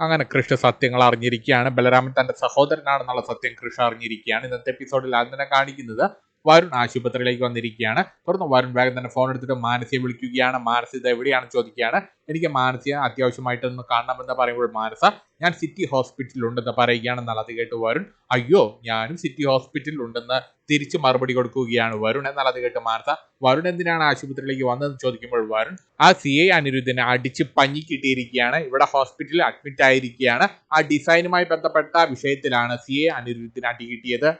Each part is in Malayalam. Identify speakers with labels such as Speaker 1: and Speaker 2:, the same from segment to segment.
Speaker 1: അങ്ങനെ കൃഷ്ണ സത്യങ്ങൾ അറിഞ്ഞിരിക്കുകയാണ്. ബലരാമൻ തന്റെ സഹോദരനാണെന്നുള്ള സത്യം കൃഷ്ണ അറിഞ്ഞിരിക്കുകയാണ്. ഇന്നത്തെ എപ്പിസോഡിൽ അങ്ങനെ കാണിക്കുന്നത് വരുൺ ആശുപത്രിയിലേക്ക് വന്നിരിക്കുകയാണ്. തുടർന്ന് വരുൺ വേഗം തന്നെ ഫോൺ എടുത്തിട്ട് മാനസിയെ വിളിക്കുകയാണ്. മാനസ എവിടെയാണ് ചോദിക്കുകയാണ്. എനിക്ക് മാനസിക അത്യാവശ്യമായിട്ടൊന്ന് കാണണമെന്ന് പറയുമ്പോൾ മാനസ ഞാൻ സിറ്റി ഹോസ്പിറ്റലിൽ ഉണ്ടെന്ന് പറയുകയാണെന്നാൽ അത് കേട്ട് വരുൺ അയ്യോ ഞാനും സിറ്റി ഹോസ്പിറ്റലിൽ ഉണ്ടെന്ന് തിരിച്ച് മറുപടി കൊടുക്കുകയാണ്. വരുൺ എന്നാൽ അത് കേട്ട് മാനസ വരുൺ എന്തിനാണ് ആശുപത്രിയിലേക്ക് വന്നതെന്ന് ചോദിക്കുമ്പോൾ വരുൺ ആ സി ഐ അനിരുദ്ധിനെ അടിച്ച് പഞ്ഞി കിട്ടിയിരിക്കുകയാണ്. ഇവിടെ ഹോസ്പിറ്റലിൽ അഡ്മിറ്റ് ആയിരിക്കുകയാണ്. ആ ഡിസൈനുമായി ബന്ധപ്പെട്ട വിഷയത്തിലാണ് സി ഐ അനിരുദ്ധിന് അടി കിട്ടിയത്.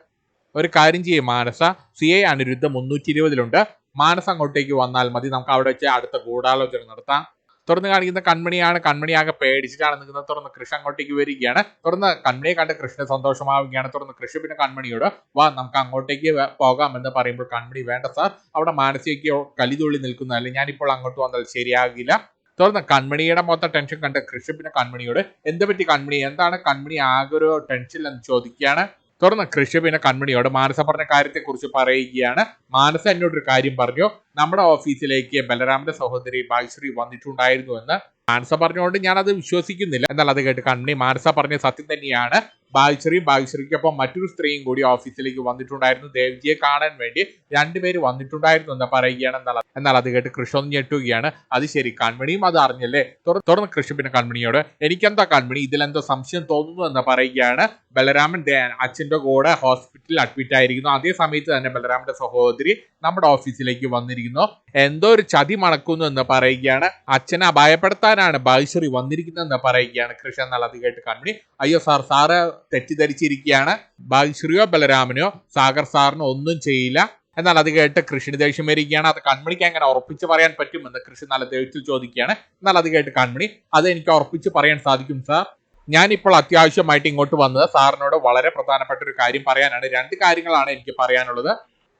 Speaker 1: ഒരു കാര്യം ചെയ്യും മാനസ. സി ഐ അനിരുദ്ധ മുന്നൂറ്റി ഇരുപതിലുണ്ട് മാനസ അങ്ങോട്ടേക്ക് വന്നാൽ മതി. നമുക്ക് അവിടെ വെച്ച് അടുത്ത ഗൂഢാലോചന നടത്താം. തുറന്ന് കാണിക്കുന്ന കൺമണിയാണ്. കൺമണി ആകെ പേടിച്ചിട്ടാണ് നിൽക്കുന്നത്. തുറന്ന് കൃഷ്ണ അങ്ങോട്ടേക്ക് വരികയാണ്. തുറന്ന് കൺമണിയെ കണ്ട് കൃഷ്ണ സന്തോഷമാവുകയാണ്. തുറന്ന് കൃഷ്ണ പിന്നെ കൺമണിയോട് വാ നമുക്ക് അങ്ങോട്ടേക്ക് പോകാം എന്ന് പറയുമ്പോൾ കൺമണി വേണ്ട സാർ. അവിടെ മാനസികയ്ക്ക് കലിതുള്ളി നിൽക്കുന്നതല്ലേ ഞാനിപ്പോൾ അങ്ങോട്ട് വന്നാൽ ശരിയാകില്ല. തുറന്ന് കൺമണിയുടെ മൊത്തം ടെൻഷൻ കണ്ട് കൃഷ്ണ പിന്നെ കൺമണിയോട് എന്ത് പറ്റി കൺമണി? എന്താണ് കൺമണി ആകെ ഒരു ടെൻഷൻ എന്ന് ചോദിക്കുകയാണ്. തുടർന്ന് കൃഷി പിന്നെ കൺമണിയോട് മാനസ പറഞ്ഞ കാര്യത്തെക്കുറിച്ച് പറയുകയാണ്. മാനസ എന്നോട് ഒരു കാര്യം പറഞ്ഞു. നമ്മുടെ ഓഫീസിലേക്ക് ബലരാമന്റെ സഹോദരി ഭാഗ്യശ്രീ വന്നിട്ടുണ്ടായിരുന്നു എന്ന് മാനസ പറഞ്ഞുകൊണ്ട് ഞാൻ അത് വിശ്വസിക്കുന്നില്ല. എന്നാൽ അത് കേട്ട് കൺമണി മാനസ പറഞ്ഞ സത്യം തന്നെയാണ്. ഭാഗ്യശ്രീയും ബാഗശ്രീക്കൊപ്പം മറ്റൊരു സ്ത്രീയും കൂടി ഓഫീസിലേക്ക് വന്നിട്ടുണ്ടായിരുന്നു. ദേവ്ജിയെ കാണാൻ വേണ്ടി രണ്ടുപേര് വന്നിട്ടുണ്ടായിരുന്നു എന്ന് പറയുകയാണ് എന്നാൽ എന്നാൽ അത് കേട്ട് കൃഷി ഒന്ന് ഞെട്ടുകയാണ്. അത് ശരി കൺമണിയും അത് അറിഞ്ഞല്ലേ? തുറ- തുറന്ന് കൃഷി പിന്നെ കൺമണിയോട് എനിക്കെന്താ കൺമണി? ഇതിലെന്തോ സംശയം തോന്നുന്നു എന്ന് പറയുകയാണ് ബലരാമൻ. അച്ഛന്റെ കൂടെ ഹോസ്പിറ്റലിൽ അഡ്മിറ്റ് ആയിരിക്കുന്നു. അതേ സമയത്ത് തന്നെ ബലരാമന്റെ സഹോദരി നമ്മുടെ ഓഫീസിലേക്ക് വന്നിരിക്കുന്നു. എന്തോ ഒരു ചതി മണക്കുന്നു എന്ന് പറയുകയാണ്. അച്ഛനെ അപായപ്പെടുത്താനാണ് ഭാഗ്യശ്രീ വന്നിരിക്കുന്നതെന്ന് പറയുകയാണ് കൃഷ്ണ എന്നാൽ അത് കേട്ട് കൺമണി അയ്യോ സാർ സാറ് തെറ്റിദ്ധരിച്ചിരിക്കുകയാണ്. ഭാഗ്യശ്രീയോ ബലരാമനോ സാഗർ സാറിനോ ഒന്നും ചെയ്യില്ല. എന്നാൽ അത് കേട്ട് കൃഷിന് ദേഷ്യം വരികയാണ്. അത് കൺമണിക്ക് എങ്ങനെ ഉറപ്പിച്ച് പറയാൻ പറ്റുമെന്ന് കൃഷി നല്ല ദേഷ്യത്തിൽ ചോദിക്കുകയാണ്. എന്നാൽ അത് കേട്ട് കൺമണി അത് എനിക്ക് ഉറപ്പിച്ച് പറയാൻ സാധിക്കും സാർ. ഞാനിപ്പോൾ അത്യാവശ്യമായിട്ട് ഇങ്ങോട്ട് വന്നത് സാറിനോട് വളരെ പ്രധാനപ്പെട്ട ഒരു കാര്യം പറയാനാണ്. രണ്ട് കാര്യങ്ങളാണ് എനിക്ക് പറയാനുള്ളത്.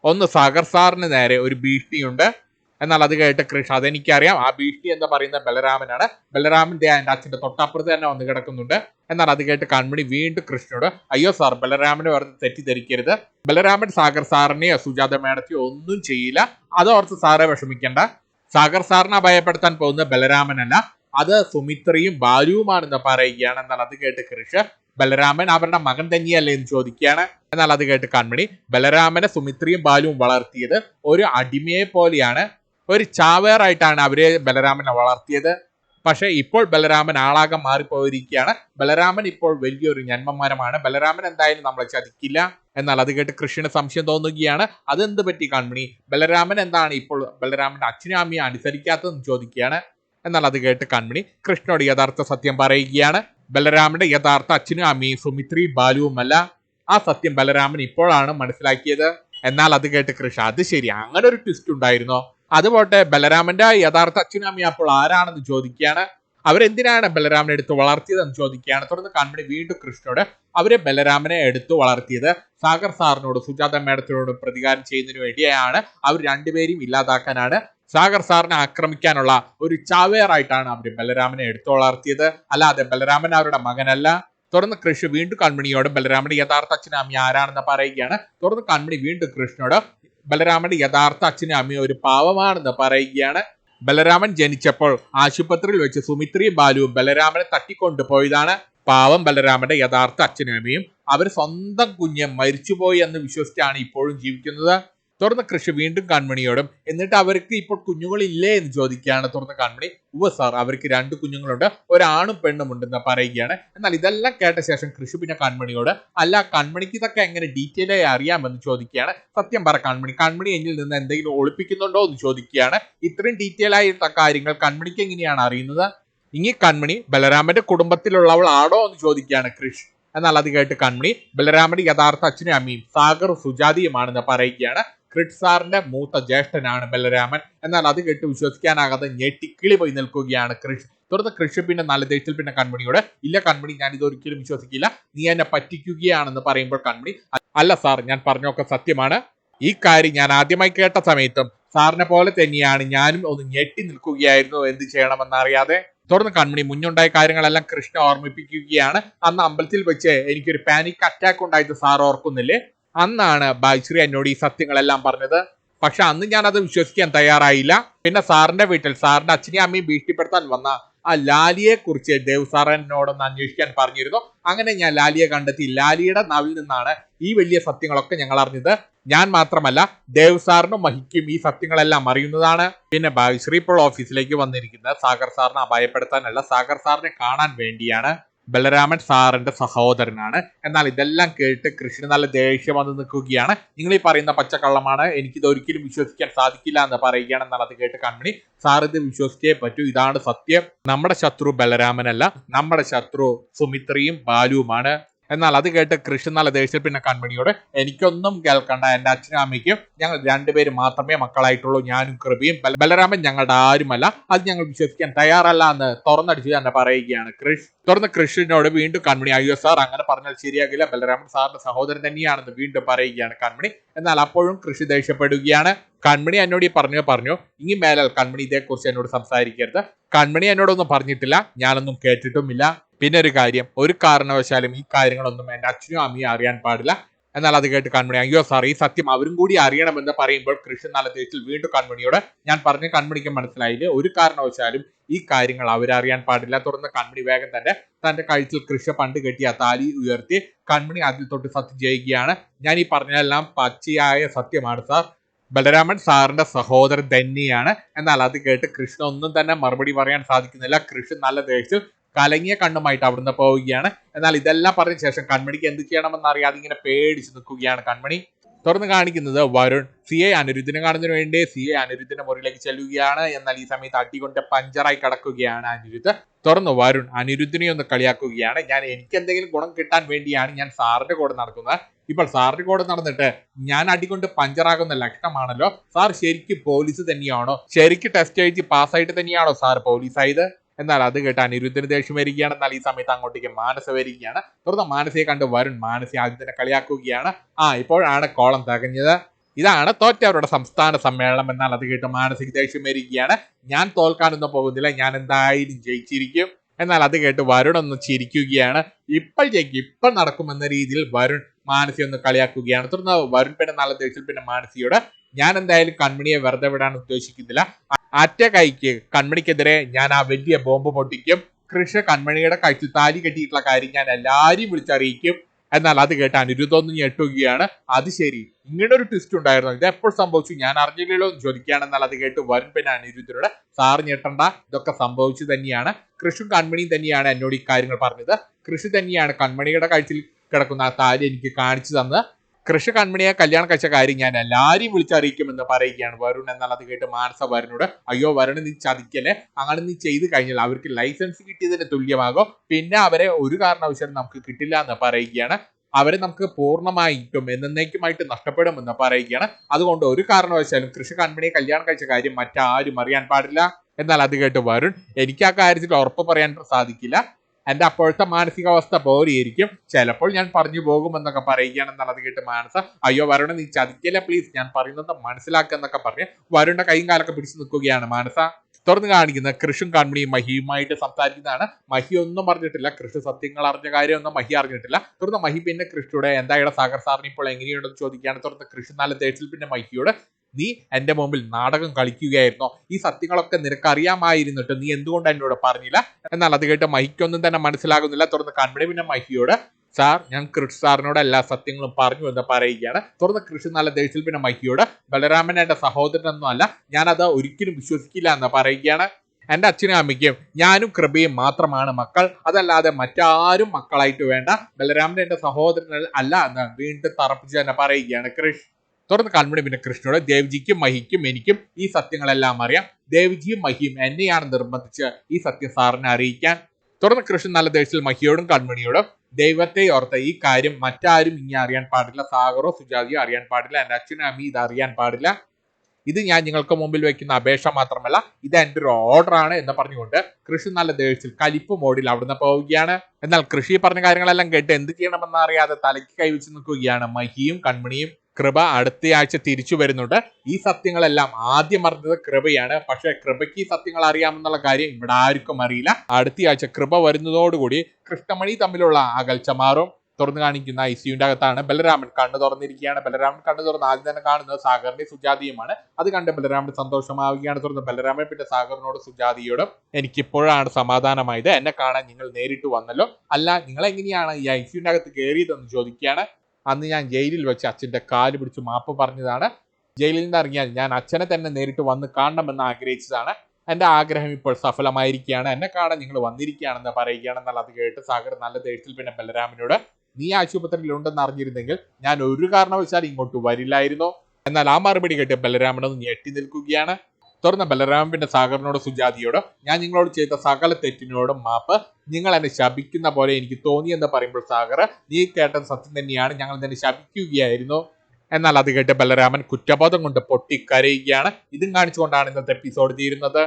Speaker 1: ഒന്ന് സാഗർ സാറിന് നേരെ ഒരു ഭീഷണിയുണ്ട്. എന്നാൽ അത് കേട്ട് കൃഷ്ണ അതെനിക്കറിയാം. ആ ഭീഷണി എന്ന് പറയുന്ന ബലരാമനാണ്. ബലരാമൻ ദേ എന്റെ അച്ഛന്റെ തൊട്ടപ്പുറത്ത് തന്നെ വന്ന് കിടക്കുന്നുണ്ട്. എന്നാൽ അത് കേട്ട് കൺമണി വീണ്ടും കൃഷ്ണനോട് അയ്യോ സാർ ബലരാമനെ വെറുതെ തെറ്റിദ്ധരിക്കരുത്. ബലരാമൻ സാഗർ സാറിനെയോ സുജാത മേഡത്തെയോ ഒന്നും ചെയ്യില്ല. അതോർത്ത് ഓർത്ത് സാറെ വിഷമിക്കേണ്ട. സാഗർ സാറിനെ ഭയപ്പെടുത്താൻ പോകുന്ന ബലരാമനല്ല അത് സുമിത്രയും ബാലുവുമാണെന്ന് പറയുകയാണ്. എന്നാൽ അത് കേട്ട് കൃഷ് ബലരാമൻ അവരുടെ മകൻ തന്നെയല്ലേ എന്ന് ചോദിക്കുകയാണ്. എന്നാൽ അത് കേട്ട് കൺമണി ബലരാമനെ സുമിത്രയും ബാലുവും വളർത്തിയത് ഒരു അടിമയെ പോലെയാണ് ഒരു ചാവേറായിട്ടാണ് അവരെ ബലരാമനെ വളർത്തിയത്. പക്ഷേ ഇപ്പോൾ ബലരാമൻ ആളാകെ മാറിപ്പോയിരിക്കുകയാണ്. ബലരാമൻ ഇപ്പോൾ വലിയൊരു ജന്മമരമാണ് ബലരാമൻ എന്തായാലും നമ്മളെ ചതിക്കില്ല എന്നാൽ അത് കേട്ട് കൃഷ്ണന് സംശയം തോന്നുകയാണ്. അതെന്ത് പറ്റി കൺമണി? ബലരാമൻ എന്താണ് ഇപ്പോൾ ബലരാമന്റെ അച്ഛനാമിയെ അനുസരിക്കാത്തതെന്ന് ചോദിക്കുകയാണ്. എന്നാൽ അത് കേട്ട് കൺമണി കൃഷ്ണനോട് യഥാർത്ഥ സത്യം പറയുകയാണ്. ബലരാമന്റെ യഥാർത്ഥ അച്ഛനും അമ്മയും സുമിത്രി ബാലുവുമല്ല. ആ സത്യം ബലരാമൻ ഇപ്പോഴാണ് മനസ്സിലാക്കിയത്. എന്നാൽ അത് കേട്ട് കൃഷ്ണ അത് ശരി അങ്ങനെ ഒരു ട്വിസ്റ്റ് ഉണ്ടായിരുന്നോ? അതുപോട്ടെ ബലരാമന്റെ യഥാർത്ഥ അച്ഛനും അമ്മയും അപ്പോൾ ആരാണെന്ന് ചോദിക്കുകയാണ്. അവരെന്തിനാണ് ബലരാമനെ എടുത്ത് വളർത്തിയതെന്ന് ചോദിക്കുകയാണ്. തുടർന്ന് കൺമണി വീണ്ടും കൃഷ്ണനോട് അവരെ ബലരാമനെ എടുത്തു വളർത്തിയത് സാഗർ സാറിനോട് സുജാത മേഡത്തിനോട് പ്രതികാരം ചെയ്യുന്നതിന് വേണ്ടിയാണ്. അവർ രണ്ടുപേരെയും ഇല്ലാതാക്കാനാണ്. സാഗർ സാറിനെ ആക്രമിക്കാനുള്ള ഒരു ചാവേറായിട്ടാണ് അവർ ബലരാമനെ എടുത്തു വളർത്തിയത്. അല്ലാതെ ബലരാമൻ അവരുടെ മകനല്ല. തുടർന്ന് കൃഷ് വീണ്ടും കൺമണിയോട് ബലരാമന്റെ യഥാർത്ഥ അച്ഛനും അമ്മയും ആരാണെന്ന് പറയുകയാണ്. തുടർന്ന് കൺമണി വീണ്ടും കൃഷ്ണനോട് ബലരാമന്റെ യഥാർത്ഥ അച്ഛനും അമ്മയും ഒരു പാവമാണെന്ന് പറയുകയാണ്. ബലരാമൻ ജനിച്ചപ്പോൾ ആശുപത്രിയിൽ വെച്ച് സുമിത്രയും ബാലുവും ബലരാമനെ തട്ടിക്കൊണ്ടുപോയതാണ് പാവം ബലരാമന്റെ യഥാർത്ഥ അച്ഛനും അമ്മയും അവർ സ്വന്തം കുഞ്ഞ് മരിച്ചുപോയി എന്ന് വിശ്വസിച്ചാണ് ഇപ്പോഴും ജീവിക്കുന്നത്. തുറന്ന് കൃഷി വീണ്ടും കൺമണിയോടും. എന്നിട്ട് അവർക്ക് ഇപ്പോൾ കുഞ്ഞുങ്ങളില്ലേ എന്ന് ചോദിക്കുകയാണ് തുറന്ന കൺമണി. ഉവ സാർ അവർക്ക് രണ്ട് കുഞ്ഞുങ്ങളുണ്ട്. ഒരാണും പെണ്ണും ഉണ്ടെന്ന് പറയുകയാണ്. എന്നാൽ ഇതെല്ലാം കേട്ട ശേഷം കൃഷി പിന്നെ കൺമണിയോട് അല്ല കൺമണിക്ക് ഇതൊക്കെ എങ്ങനെ ഡീറ്റെയിൽ ആയി അറിയാമെന്ന് ചോദിക്കുകയാണ്. സത്യം പറ കൺമണി കൺമണി എന്നിൽ നിന്ന് എന്തെങ്കിലും ഒളിപ്പിക്കുന്നുണ്ടോ എന്ന് ചോദിക്കുകയാണ്. ഇത്രയും ഡീറ്റെയിൽ ആയിട്ടുള്ള കാര്യങ്ങൾ കൺമണിക്ക് എങ്ങനെയാണ് അറിയുന്നത്? ഇനി കൺമണി ബലരാമന്റെ കുടുംബത്തിലുള്ളവൾ ആണോ എന്ന് ചോദിക്കുകയാണ് കൃഷി. എന്നാൽ അത് കേട്ട് കൺമണി ബലരാമന്റെ യഥാർത്ഥ അച്ഛനും അമ്മയും സാഗർ സുജാതിയുമാണെന്ന് പറയുകയാണ്. ക്രിഡ് സാറിന്റെ മൂത്ത ജ്യേഷ്ഠനാണ് ബലരാമൻ. എന്നാൽ അത് കേട്ട് വിശ്വസിക്കാനാകാതെ ഞെട്ടിക്കിളി പോയി നിൽക്കുകയാണ് കൃഷ്. തുടർന്ന് കൃഷി പിന്നെ നല്ല ദേഷ്യത്തിൽ പിന്നെ കൺമണിയോട് ഇല്ല കൺമണി ഞാൻ ഇതൊരിക്കലും വിശ്വസിക്കില്ല. നീ എന്നെ പറ്റിക്കുകയാണെന്ന് പറയുമ്പോൾ കൺമണി അല്ല സാർ ഞാൻ പറഞ്ഞൊക്കെ സത്യമാണ്. ഈ കാര്യം ഞാൻ ആദ്യമായി കേട്ട സമയത്തും സാറിനെ പോലെ തന്നെയാണ് ഞാനും ഒന്ന് ഞെട്ടി നിൽക്കുകയായിരുന്നു. എന്ത് ചെയ്യണമെന്നറിയാതെ. തുടർന്ന് കൺമണി മുന്നുണ്ടായ കാര്യങ്ങളെല്ലാം കൃഷ്ണ ഓർമ്മിപ്പിക്കുകയാണ്. അന്ന് അമ്പലത്തിൽ വെച്ച് എനിക്കൊരു പാനിക് അറ്റാക്ക് ഉണ്ടായത് സാർ ഓർക്കുന്നില്ലേ? അന്നാണ് ബായ്ശ്രീ എന്നോട് ഈ സത്യങ്ങളെല്ലാം പറഞ്ഞത്. പക്ഷെ അന്ന് ഞാൻ അത് വിശ്വസിക്കാൻ തയ്യാറായില്ല. പിന്നെ സാറിന്റെ വീട്ടിൽ സാറിന്റെ അച്ഛനെയും അമ്മയും ഭീഷണിപ്പെടുത്താൻ വന്ന ആ ലാലിയെ കുറിച്ച് ദേവ് സാർ എന്നോടൊന്ന് അന്വേഷിക്കാൻ പറഞ്ഞിരുന്നു. അങ്ങനെ ഞാൻ ലാലിയെ കണ്ടെത്തി. ലാലിയുടെ നാവിൽ നിന്നാണ് ഈ വലിയ സത്യങ്ങളൊക്കെ ഞങ്ങൾ അറിഞ്ഞത്. ഞാൻ മാത്രമല്ല ദേവ് സാറിനും മഹിക്കും ഈ സത്യങ്ങളെല്ലാം അറിയുന്നതാണ്. പിന്നെ ഭാഗ്യശ്രീ ഇപ്പോൾ ഓഫീസിലേക്ക് വന്നിരിക്കുന്നത് സാഗർ സാറിനെ അപായപ്പെടുത്താനല്ല സാഗർ സാറിനെ കാണാൻ വേണ്ടിയാണ്. ബലരാമൻ സാറിന്റെ സഹോദരനാണ്. എന്നാൽ ഇതെല്ലാം കേട്ട് കൃഷ്ണൻ നല്ല ദേഷ്യം വന്ന് നിൽക്കുകയാണ്. നിങ്ങൾ ഈ പറയുന്ന പച്ചക്കള്ളമാണ്. എനിക്കിത് ഒരിക്കലും വിശ്വസിക്കാൻ സാധിക്കില്ല എന്ന് പറയുകയാണ് അത് കേട്ട് കൺമണി. സാർ ഇത് വിശ്വസിച്ചേ പറ്റൂ. ഇതാണ് സത്യം. നമ്മുടെ ശത്രു ബലരാമനല്ല. നമ്മുടെ ശത്രു സുമിത്രയും ബാലുവുമാണ്. എന്നാൽ അത് കേട്ട് കൃഷ്ണൻ നല്ല ദേഷ്യത്തിൽ പിന്നെ കൺമണിയോട് എനിക്കൊന്നും കേൾക്കണ്ട എന്റെ അച്ഛനും അമ്മയ്ക്കും ഞങ്ങൾ രണ്ടുപേരും മാത്രമേ മക്കളായിട്ടുള്ളൂ ഞാനും കൃപയും ബലരാമൻ ഞങ്ങളുടെ ആരുമല്ല അത് ഞങ്ങൾ വിശ്വസിക്കാൻ തയ്യാറല്ല എന്ന് തുറന്നടിച്ച് തന്നെ പറയുകയാണ് കൃഷ്. തുറന്ന് കൃഷ്ണനോട് വീണ്ടും കൺമണി അയ്യോ സാർ അങ്ങനെ പറഞ്ഞാൽ ശരിയാകില്ല ബലരാമൻ സാറിന്റെ സഹോദരൻ തന്നെയാണെന്ന് വീണ്ടും പറയുകയാണ് കൺമണി. എന്നാൽ അപ്പോഴും കൃഷി ദേഷ്യപ്പെടുകയാണ്. കൺമണി എന്നോട് ഈ പറഞ്ഞു പറഞ്ഞു. ഇനി മേലാൽ കൺമണി ഇതേക്കുറിച്ച് എന്നോട് സംസാരിക്കരുത്. കൺമണി എന്നോടൊന്നും പറഞ്ഞിട്ടില്ല. ഞാനൊന്നും കേട്ടിട്ടുമില്ല. പിന്നെ ഒരു കാര്യം ഒരു കാരണവശാലും ഈ കാര്യങ്ങളൊന്നും എന്റെ അച്ഛനും അമ്മയും അറിയാൻ പാടില്ല. എന്നാൽ അത് കേട്ട് കൺമണി അയ്യോ സാർ ഈ സത്യം അവരും കൂടി അറിയണമെന്ന് പറയുമ്പോൾ കൃഷ്ണൻ നല്ല തേച്ചിൽ വീണ്ടും കൺമണിയോട് ഞാൻ പറഞ്ഞ കൺമണിക്ക് മനസ്സിലായില്ല? ഒരു കാരണവശാലും ഈ കാര്യങ്ങൾ അവരറിയാൻ പാടില്ല. തുടർന്ന് കൺമണി വേഗം തന്നെ തന്റെ കഴുത്തിൽ കൃഷ പണ്ട് കെട്ടിയ താലി ഉയർത്തി കൺമണി അതിൽ തൊട്ട് സത്യം ചെയ്യുകയാണ്. ഞാൻ ഈ പറഞ്ഞതെല്ലാം പച്ചയായ സത്യമാണ് സാർ. ബലരാമൻ സാറിന്റെ സഹോദരൻ തന്നെയാണ് എന്നാൽ അത് കേട്ട് കൃഷ്ണ ഒന്നും തന്നെ മറുപടി പറയാൻ സാധിക്കുന്നില്ല. കൃഷ്ണൻ നല്ല ദേഷ്യത്തിൽ കലങ്ങിയ കണ്ണുമായിട്ട് അവിടുന്ന് പോവുകയാണ്. എന്നാൽ ഇതെല്ലാം പറഞ്ഞ ശേഷം കൺമണിക്ക് എന്ത് ചെയ്യണമെന്ന് അറിയാതെ ഇങ്ങനെ പേടിച്ച് നിൽക്കുകയാണ് കൺമണി. തുറന്ന് കാണിക്കുന്നത് വരുൺ. സി എ അനിരുദ്ധിനെ കാണുന്നതിന് വേണ്ടി സി എ അനിരുദ്ധിന്റെ മുറിയിലേക്ക് ചെല്ലുകയാണ്. എന്നാൽ ഈ സമയത്ത് അടികൊണ്ട് പഞ്ചറായി കിടക്കുകയാണ് അനിരുദ്ധ്. തുറന്നു വരുൺ അനിരുദ്ധിനെ ഒന്ന് കളിയാക്കുകയാണ്. ഞാൻ എനിക്ക് എന്തെങ്കിലും ഗുണം കിട്ടാൻ വേണ്ടിയാണ് ഞാൻ സാറിന്റെ കൂടെ നടക്കുന്നത്. ഇപ്പോൾ സാറിന് കൂടെ നടന്നിട്ട് ഞാൻ അടികൊണ്ട് പഞ്ചറാകുന്ന ലക്ഷണമാണല്ലോ. സാർ ശരിക്കും പോലീസ് തന്നെയാണോ? ശരിക്കും ടെസ്റ്റ് എഴുതി പാസ്സായിട്ട് തന്നെയാണോ സാർ പോലീസ് ആയത്? എന്നാൽ അത് കേട്ട് അനിരുദ്ധന് ദേഷ്യം വരികയാണ് എന്നാൽ ഈ സമയത്ത് അങ്ങോട്ടേക്ക് മാനസ വരികയാണ്. തുറന്ന മാനസയെ കണ്ട് വരുൺ മാനസയെ തന്നെ കളിയാക്കുകയാണ്. ആ ഇപ്പോഴാണ് കോളം തകഞ്ഞത്. ഇതാണ് തോറ്റവരുടെ സംസ്ഥാന സമ്മേളനം എന്നാൽ അത് കേട്ട് മാനസിക ദേഷ്യം വരികയാണ്. ഞാൻ തോൽക്കാനൊന്നും പോകുന്നില്ല. ഞാൻ എന്തായാലും ജയിച്ചിരിക്കും. എന്നാൽ അത് കേട്ട് വരുൺ ഒന്ന് ചിരിക്കുകയാണ്. ഇപ്പോൾ ഇപ്പം നടക്കുമെന്ന രീതിയിൽ വരുൺ മാനസി ഒന്ന് കളിയാക്കുകയാണ്. തുടർന്ന് വരുൺ പിന്നെ നല്ല ദേഷ്യത്തിൽ പിന്നെ മാനസിയോട് ഞാൻ എന്തായാലും കൺമണിയെ വെറുതെ വിടാൻ ഉദ്ദേശിക്കുന്നില്ല. അറ്റ കൈക്ക് കൺമണിക്കെതിരെ ഞാൻ ആ വലിയ ബോംബ് പൊട്ടിക്കും. കൃഷ കൺമണിയുടെ കഴുത്തിൽ താലി കെട്ടിയിട്ടുള്ള കാര്യം ഞാൻ എല്ലാരെയും വിളിച്ചറിയിക്കും. എന്നാൽ അത് കേട്ട് അനിരുദ്ധൊന്നും ഞെട്ടുകയാണ് അത് ശരി. ഇങ്ങനെ ഒരു ട്വിസ്റ്റ് ഉണ്ടായിരുന്നു. ഇത് എപ്പോൾ സംഭവിച്ചു ഞാൻ അറിഞ്ഞില്ലല്ലോ എന്ന് ചോദിക്കുകയാണ്. എന്നാൽ അത് കേട്ട് വരും പിന്നെ അനിരുദ്ധനോട് സാർ ഞെട്ടണ്ട ഇതൊക്കെ സംഭവിച്ചു തന്നെയാണ്. കൃഷും കൺമണിയും തന്നെയാണ് എന്നോട് ഈ കാര്യങ്ങൾ പറഞ്ഞത്. കൃഷി തന്നെയാണ് കൺമണിയുടെ കാഴ്ചയിൽ കിടക്കുന്ന ആ താരി എനിക്ക് കാണിച്ചു തന്നത്. കൃഷി കൺമണിയെ കല്യാണം കഴിച്ച കാര്യം ഞാൻ എല്ലാരെയും വിളിച്ചറിയിക്കുമെന്ന് പറയുകയാണ്. വരുൺ എന്നാൽ കേട്ട് മാനസ വരുണോട് അയ്യോ വരുൺ നീ ചതിക്കല്ലേ? അങ്ങനെ നീ ചെയ്ത് കഴിഞ്ഞാൽ അവർക്ക് ലൈസൻസ് കിട്ടിയതിന് തുല്യമാകും. പിന്നെ അവരെ ഒരു കാരണവശാലും നമുക്ക് കിട്ടില്ല എന്ന് പറയുകയാണ്. അവരെ നമുക്ക് പൂർണമായിട്ടും എന്നേക്കുമായിട്ട് നഷ്ടപ്പെടുമെന്ന് പറയുകയാണ്. അതുകൊണ്ട് ഒരു കാരണവശാലും കൃഷി കൺമണിയെ കല്യാണം കഴിച്ച കാര്യം മറ്റാരും അറിയാൻ പാടില്ല. എന്നാൽ അത് കേട്ട് വരുൺ എനിക്ക് ആ കാര്യത്തിൽ ഉറപ്പ് പറയാൻ സാധിക്കില്ല. എന്റെ അപ്പോഴത്തെ മാനസികാവസ്ഥ പോലെയായിരിക്കും ചിലപ്പോൾ ഞാൻ പറഞ്ഞു പോകുമെന്നൊക്കെ പറയുകയാണെന്നുള്ളത് കേട്ട് മാനസ അയ്യോ വരുണ നീ ചതിക്കല്ല? പ്ലീസ് ഞാൻ പറയുന്നത് മനസ്സിലാക്കുക പറഞ്ഞ് വരുണ കൈയും കാലൊക്കെ പിടിച്ചു നിൽക്കുകയാണ് മാനസ. തുറന്ന് കാണിക്കുന്ന കൃഷും കൺമണിയും മഹിയുമായിട്ട് സംസാരിക്കുന്നതാണ്. മഹി ഒന്നും പറഞ്ഞിട്ടില്ല. കൃഷി സത്യങ്ങൾ അറിഞ്ഞ കാര്യമൊന്നും മഹി അറിഞ്ഞിട്ടില്ല. തുറന്ന് മഹി പിന്നെ കൃഷിയുടെ എന്തായാലും സാഗർ സാറിന് ഇപ്പോൾ എങ്ങനെയുണ്ടെന്ന് ചോദിക്കുകയാണ്? തുറന്ന് കൃഷി നല്ല തേച്ചിൽ പിന്നെ മഹിയോട് നീ എന്റെ മുമ്പിൽ നാടകം കളിക്കുകയായിരുന്നോ? ഈ സത്യങ്ങളൊക്കെ നിനക്ക് അറിയാമായിരുന്നിട്ട് നീ എന്തുകൊണ്ട് എന്നോട് പറഞ്ഞില്ല? എന്നാൽ അത് കേട്ട് മഹിക്കൊന്നും തന്നെ മനസ്സിലാകുന്നില്ല. തുറന്ന് കൺമണി പിന്നെ മഹിയോട് സാർ ഞാൻ കൃഷ് സാറിനോട് എല്ലാ സത്യങ്ങളും പറഞ്ഞു എന്ന് പറയുകയാണ്. തുറന്ന് കൃഷി നല്ല ദേഷ്യത്തിൽ പിന്നെ മഹിയോട് ബലരാമൻ എന്റെ സഹോദരനൊന്നും അല്ല. ഞാനത് ഒരിക്കലും വിശ്വസിക്കില്ല എന്ന് പറയുകയാണ്. എന്റെ അച്ഛനും അമ്മയ്ക്കും ഞാനും കൃപയും മാത്രമാണ് മക്കൾ. അതല്ലാതെ മറ്റാരും മക്കളായിട്ട് വേണ്ട. ബലരാമൻ എന്റെ സഹോദരൻ അല്ല എന്ന് വീണ്ടും തറപ്പിച്ച് തന്നെ പറയുകയാണ് കൃഷ് തുടർന്ന് കൺമണി പിന്നെ കൃഷ്ണനോട് ദേവ്ജിക്കും മഹിക്കും എനിക്കും ഈ സത്യങ്ങളെല്ലാം അറിയാം. ദേവ്ജിയും മഹിയും എന്നെയാണ് നിർബന്ധിച്ച് ഈ സത്യം സാറിനെ അറിയിക്കാൻ. തുടർന്ന് കൃഷ്ണൻ നല്ല ദേഷ്യത്തിൽ മഹിയോടും കൺമണിയോടും ദൈവത്തെ ഓർത്ത ഈ കാര്യം മറ്റാരും ഇനി അറിയാൻ പാടില്ല. സാഗറോ സുജാതിയോ അറിയാൻ പാടില്ല. എന്റെ അച്ഛനും അമ്മി ഇത് അറിയാൻ പാടില്ല. ഇത് ഞാൻ നിങ്ങൾക്ക് മുമ്പിൽ വെക്കുന്ന അപേക്ഷ മാത്രമല്ല ഇത് എന്റെ ഒരു ഓർഡർ ആണ് എന്ന് പറഞ്ഞുകൊണ്ട് കൃഷി നല്ല ദേഷ്യത്തിൽ കലിപ്പ് മോഡിൽ അവിടുന്ന് പോവുകയാണ്. എന്നാൽ കൃഷി പറഞ്ഞ കാര്യങ്ങളെല്ലാം കേട്ട് എന്ത് ചെയ്യണമെന്ന് അറിയാതെ തലയ്ക്ക് കൈവച്ച് നിൽക്കുകയാണ് മഹിയും കൺമണിയും. കൃപ അടുത്തയാഴ്ച തിരിച്ചു വരുന്നുണ്ട്. ഈ സത്യങ്ങളെല്ലാം ആദ്യം അറിഞ്ഞത് കൃപയാണ്. പക്ഷെ കൃപയ്ക്ക് ഈ സത്യങ്ങൾ അറിയാമെന്നുള്ള കാര്യം ഇവിടെ ആർക്കും അറിയില്ല. അടുത്തയാഴ്ച കൃപ വരുന്നതോടുകൂടി കൃഷ്ണമണി തമ്മിലുള്ള അകൽച്ച മാറും. തുറന്നു കാണിക്കുന്ന ഐ സിയുന്റെ അകത്താണ് ബലരാമൻ കണ്ണു തുറന്നിരിക്കുകയാണ്. ബലരാമൻ കണ്ണു തുറന്ന് ആദ്യം തന്നെ കാണുന്നത് സാഗറിന്റെ സുജാതിയുമാണ്. അത് കണ്ട് ബലരാമൻ സന്തോഷമാവുകയാണ്. തുറന്ന് ബലരാമൻ പിന്നെ സാഗറിനോട് സുജാതിയോടും എനിക്കിപ്പോഴാണ് സമാധാനമായത്. എന്നെ കാണാൻ നിങ്ങൾ നേരിട്ട് വന്നല്ലോ. അല്ല നിങ്ങൾ എങ്ങനെയാണ് ഈ ഐ സിയുന്റെ അകത്ത് കയറിയതെന്ന് ചോദിക്കുകയാണ്. അന്ന് ഞാൻ ജയിലിൽ വെച്ച് അച്ഛന്റെ കാൽ പിടിച്ച് മാപ്പ് പറഞ്ഞതാണ്. ജയിലിൽ നിന്ന് ഇറങ്ങിയാൽ ഞാൻ അച്ഛനെ തന്നെ നേരിട്ട് വന്ന് കാണണമെന്ന് ആഗ്രഹിച്ചതാണ്. എന്റെ ആഗ്രഹം ഇപ്പോൾ സഫലമായിരിക്കുകയാണ്. എന്നെ കാണാൻ നിങ്ങൾ വന്നിരിക്കുകയാണെന്ന് പറയുകയാണെന്നാൽ അത് കേട്ട് സാഗർ നല്ല ദേഷ്യത്തിൽ പിന്നെ ബലരാമനോട് നീ ആശുപത്രിയിൽ ഉണ്ടെന്ന് അറിഞ്ഞിരുന്നെങ്കിൽ ഞാൻ ഒരു കാരണവശാലും ഇങ്ങോട്ട് വരില്ലായിരുന്നു. എന്നാൽ ആ മറുപടി കേട്ട് ബലരാമനൊന്ന് ഞെട്ടി നിൽക്കുകയാണ്. തുറന്ന ബലരാമിന്റെ സാഗറിനോട് സുജാതിയോട് ഞാൻ നിങ്ങളോട് ചെയ്ത സകല തെറ്റിനോടും മാപ്പ് നിങ്ങൾ എന്നെ ശപിക്കുന്ന പോലെ എനിക്ക് തോന്നി എന്ന് പറയുമ്പോൾ സാഗർ നീ കേട്ടത് സത്യം തന്നെയാണ് ഞങ്ങൾ നിന്നെ ശപിക്കുകയായിരുന്നു. എന്നാൽ അത് കേട്ട് ബലരാമൻ കുറ്റബോധം കൊണ്ട് പൊട്ടിക്കരയുകയാണ്. ഇതും കാണിച്ചുകൊണ്ടാണ് ഇന്നത്തെ എപ്പിസോഡ് തീരുന്നത്.